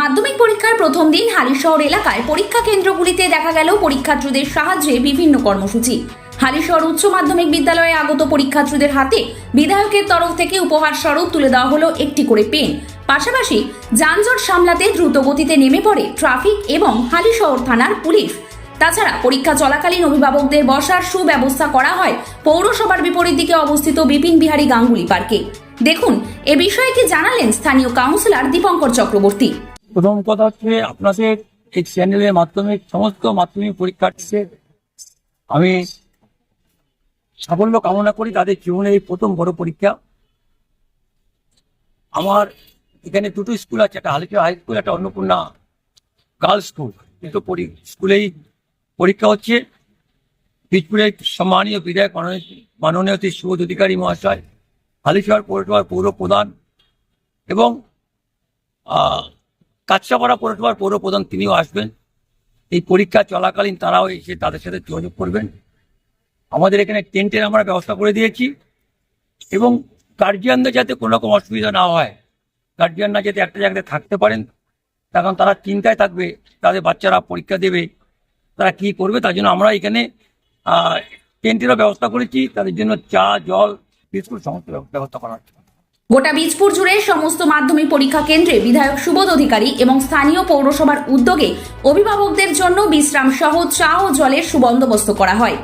মাধ্যমিক পরীক্ষার প্রথম দিন হালিশহর এলাকায় পরীক্ষা কেন্দ্রগুলিতে দেখা গেল পরীক্ষার্থীদের সাহায্যে বিভিন্ন কর্মসূচি। হালিশহর উচ্চ মাধ্যমিক বিদ্যালয়ে আগত পরীক্ষার্থীদের হাতে বিধায়কের তরফ থেকে উপহার স্বরূপ তুলে দেওয়া হলো একটি করে পেন। পাশাপাশি যানজট সামলাতে দ্রুত গতিতে নেমে পড়ে ট্রাফিক এবং হালিশহর থানার পুলিশ। তাছাড়া পরীক্ষা চলাকালীন অভিভাবকদের বসার সুব্যবস্থা করা হয় পৌরসভার বিপরীত দিকে অবস্থিত বিপিন বিহারী গাঙ্গুলি পার্কে। দেখুন, এ বিষয়ে কি জানালেন স্থানীয় কাউন্সিলর দীপঙ্কর চক্রবর্তী। প্রথম কথা হচ্ছে আপনাদের এই চ্যানেলের মাধ্যমে সমস্ত মাধ্যমিক পরীক্ষার্থীদের আমি সাফল্য কামনা করি তাদের জীবনের এই প্রথম বড় পরীক্ষা। আমার এখানে দুটো স্কুল আছে, একটা হালিকা হাই স্কুল একটা অন্নপূর্ণা গার্লস স্কুল দুটো স্কুলেই পরীক্ষা হচ্ছে। বীজপুরের সম্মানীয় বিধায়ক মাননীয় শ্রী সুবোধ অধিকারী মহাশয়, হালিশহর পৌরসভার পৌর প্রধান এবং আহ, কাছড়াপাড়া পৌরসভার পৌর প্রধান তিনিও আসবেন। এই পরীক্ষা চলাকালীন তারাও এসে তাদের সাথে যোগাযোগ করবেন। আমাদের এখানে টেন্টের আমরা ব্যবস্থা করে দিয়েছি এবং গার্জিয়ানদের যাতে কোনো রকম অসুবিধা না হয় গার্জিয়ানরা যাতে একটা জায়গায় থাকতে পারেন তখন তারা চিন্তায় থাকবে তাদের বাচ্চারা পরীক্ষা দেবে তারা কি করবে তার জন্য আমরা এখানে টেন্টেরও ব্যবস্থা করেছি তাদের জন্য চা জল বিস্কুট সমস্ত ব্যবস্থা করা হচ্ছে। গোটা বীজপুর জুড়ে সমস্ত মাধ্যমিক পরীক্ষা কেন্দ্রে বিধায়ক সুবোধ অধিকারী এবং স্থানীয় পৌরসভার উদ্যোগে অভিভাবকদের জন্য বিশ্রাম সহ চা ও জলের সুবন্দোবস্ত করা হয়।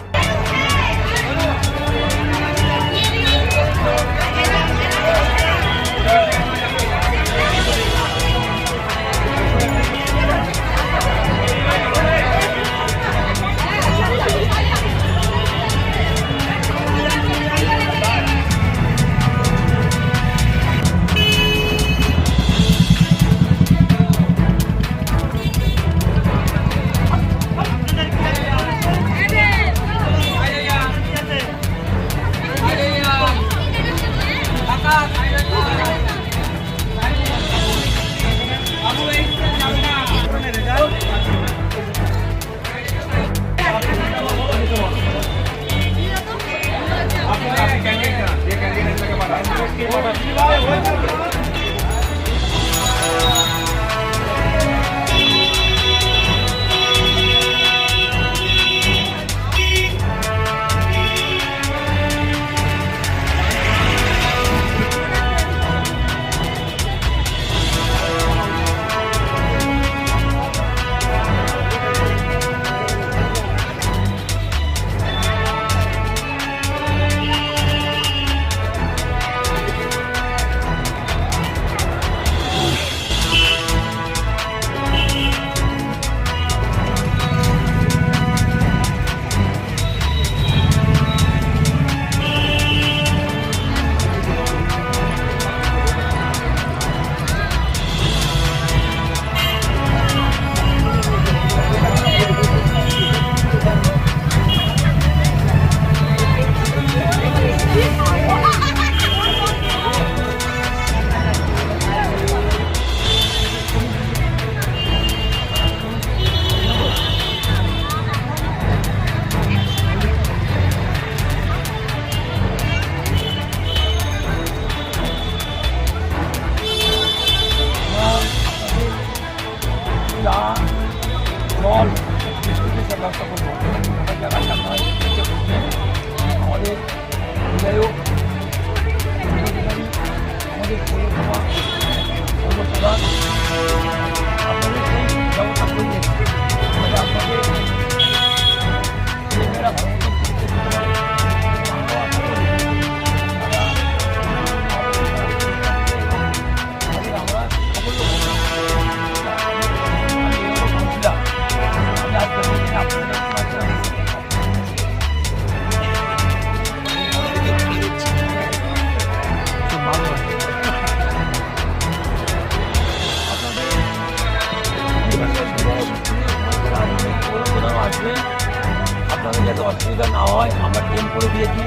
আমরা ট্রেন করে দিয়েছি।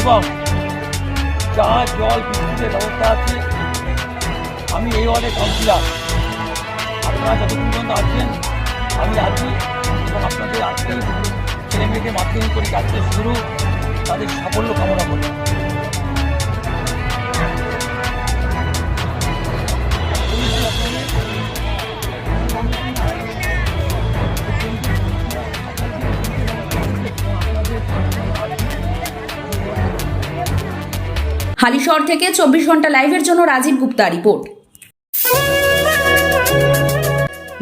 এবং চা জল বিদ্যুতের ব্যবস্থা আছে, আমি এই ওয়ার্ডের কাউন্সিলার আপনারা যতক্ষণ পর্যন্ত আছেন, আমি আছি এবং আপনাদের আজকেই ছেলে মেয়েদের মাধ্যমিক পরীক্ষা আজকে শুরু, তাদের সাফল্য কামনা করি। হালিশহর থেকে চব্বিশ ঘণ্টা লাইভের জন্য রাজীব গুপ্তা রিপোর্ট।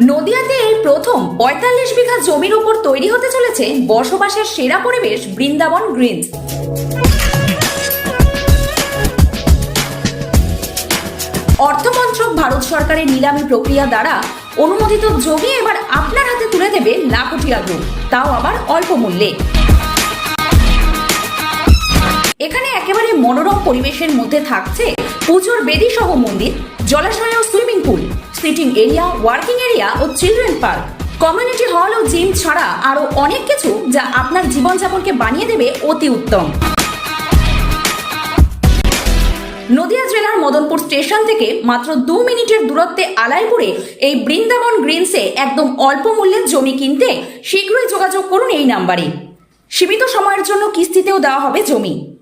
নদিয়াতে এই প্রথম পঁয়তাল্লিশ বিঘা জমির উপর তৈরি হতে চলেছে বসবাসের সেরা পরিবেশ বৃন্দাবন গ্রিনস অর্থমন্ত্রক ভারত সরকারের নিলামী প্রক্রিয়া দ্বারা অনুমোদিত জমি এবার আপনার হাতে তুলে দেবে লাখটিয়া গ্রুপ। তাও আবার অল্প মূল্যে। মনোরম পরিবেশের মধ্যে থাকছে পুজোর বেদি সহ মন্দির, জলাশয় ও swimming pool, sitting area, working area ও চিলড্রেন পার্ক। কমিউনিটি হল ও জিম ছাড়া আরও অনেক কিছু যা আপনার জীবনযাপনকে বানিয়ে দেবে অতি উত্তম। নদিয়া জেলার মদনপুর স্টেশন থেকে মাত্র দু মিনিটের দূরত্বে আলাইপুরে এই বৃন্দাবন গ্রিনসে একদম অল্প মূল্যে জমি কিনতে শীঘ্রই যোগাযোগ করুন এই নাম্বারে। সীমিত সময়ের জন্য কিস্তিতেও দেওয়া হবে জমি।